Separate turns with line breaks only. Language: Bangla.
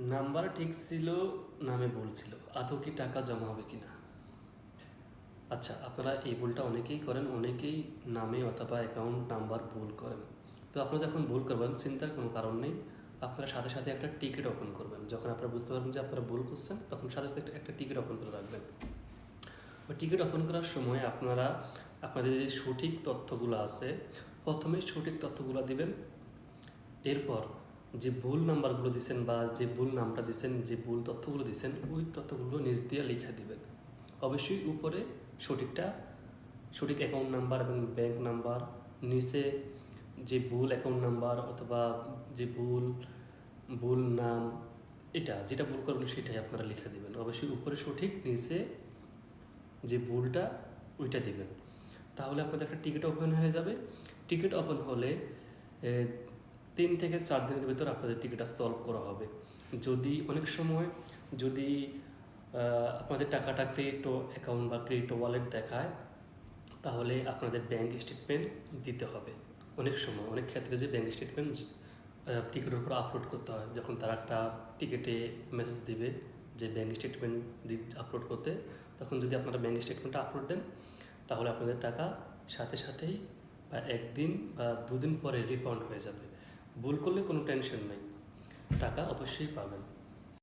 নাম্বার ঠিক ছিল, নামে বলছিল আদৌ কি টাকা জমা হবে কি না আচ্ছা আপনারা এই ভুলটা অনেকেই করেন, অনেকেই নামে অথবা অ্যাকাউন্ট নাম্বার ভুল করেন। তো আপনারা যখন ভুল করবেন, চিন্তার কোনো কারণ নেই। আপনারা সাথে সাথে একটা টিকিট ওপেন করবেন। যখন আপনারা বুঝতে পারবেন যে আপনারা ভুল করছেন, তখন সাথে সাথে একটা- একটা টিকিট ওপেন করে রাখবেন। ওই টিকিট ওপেন করার সময় আপনারা, আপনাদের যে সঠিক তথ্যগুলো আছে, প্রথমে সঠিক তথ্যগুলো দিবেন। এরপর যে ভুল নাম্বারগুলো দিচ্ছেন বা যে ভুল নামটা দিচ্ছেন যে ভুল তথ্যগুলো দিচ্ছেন ওই তথ্যগুলো নিজ দিয়ে লিখে দিবেন। অবশ্যই উপরে সঠিকটা, সঠিক অ্যাকাউন্ট নাম্বার এবং ব্যাংক নাম্বার নিচে যে ভুল অ্যাকাউন্ট নাম্বার অথবা যে ভুল ভুল নাম, এটা যেটা ভুল করবেন সেটাই আপনারা লিখে দিবেন। অবশ্যই উপরে সঠিক, নিচে যে ভুলটা ওইটা দিবেন। তাহলে আপনাদের একটা টিকিট ওপেন হয়ে যাবে। টিকিট ওপেন হলে তিন থেকে চার দিনের ভিতর আপনাদের টিকিটটা সলভ করা হবে। যদি অনেক সময় যদি আপনাদের টাকাটা ক্রেডিট অ্যাকাউন্ট বা ক্রেডিট ওয়ালেট দেখায়, তাহলে আপনাদের ব্যাংক স্টেটমেন্ট দিতে হবে। অনেক সময়, অনেক ক্ষেত্রে যে ব্যাংক স্টেটমেন্ট টিকিটের উপর আপলোড করতে হয়, যখন তারা একটা টিকিটে মেসেজ দিবে যে ব্যাংক স্টেটমেন্ট দি আপলোড করতে, তখন যদি আপনারা ব্যাংক স্টেটমেন্টটা আপলোড দেন, তাহলে আপনাদের টাকা সাথে সাথেই বা একদিন বা দুদিন পরে রিফান্ড হয়ে যাবে। ভুল করলে কোনো টেনশন নেই। টাকা অবশ্যই পাবেন।